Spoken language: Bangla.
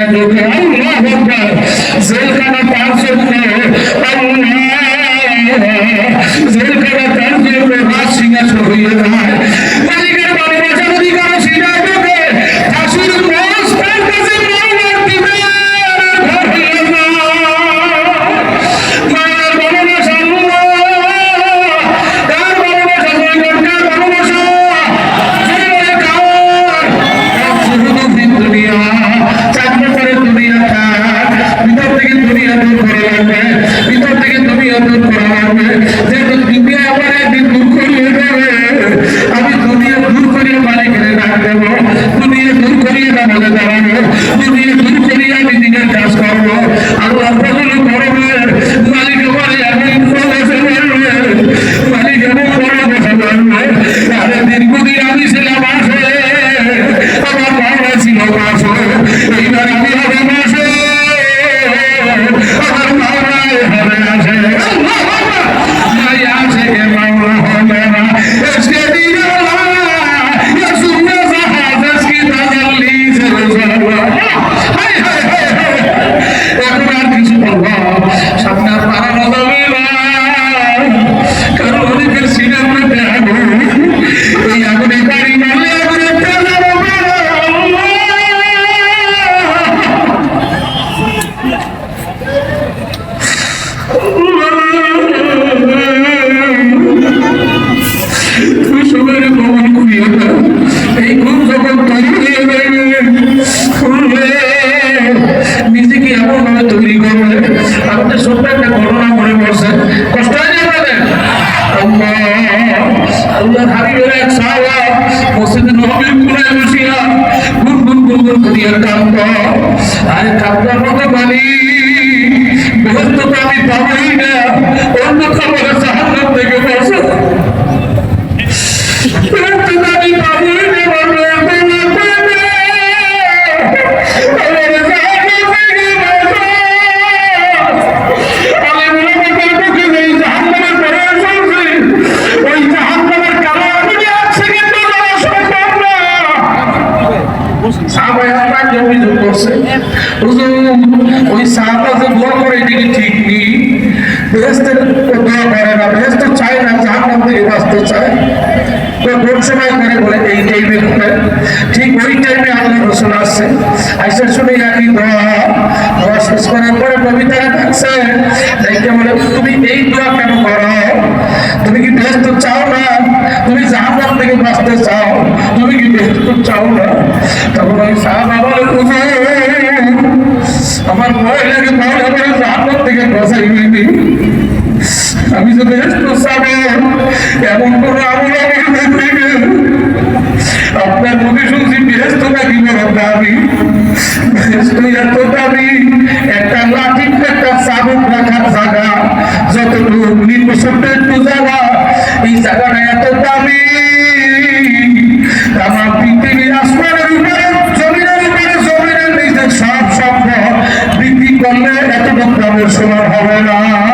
জেলখানা জন্য জেলখানা করিয়া কাঁদত আর কাঁদার মতো বালি বেহস্ত তো আমি পাবই না। অন্য খাবার জাহান্নাম ওই সাহাবা যে দোয়া করে এটা কি ঠিক নেই। বেহেস্তের দোয়া করে না বেহেস্ত চায় না জাহান্নাম থেকে বাঁচতে চায়। তো সময় করে বলে এই টাইমে করে ঠিক ওই টাইমে আল্লাহ রসুল আসছে। আইসা শুনে একই দোয়া। দোয়া শেষ করার পরে কবিতারা থাকছে। দেখতে বলে, তুমি এই দোয়া কেন করো? তুমি কি ব্যস্ত চাও না? তুমি জাহান্নাম থেকে বাঁচতে চাও? তুমি কি ব্যস্ত চাও না তখন ওই সাহাবা বলে হুজুর আমার ভয় লাগে তাহলে আমার জাহান্নাম থেকে বাঁচাইবেনি চাবো এমন কোন আপনার মুখে শুনছি ব্যস্ত নাকি দাবি ব্যস্ত এত দাবি একটা লাঠি একটা চাবুক রাখার জায়গা যতটুকু নির্বসন্ত একটু জায়গা এই জায়গাটা এত দাবি আমার উপরে উপরে নিচে সব সম্ভব বিক্রি করলে এতটুকু দামের সমান হবে না।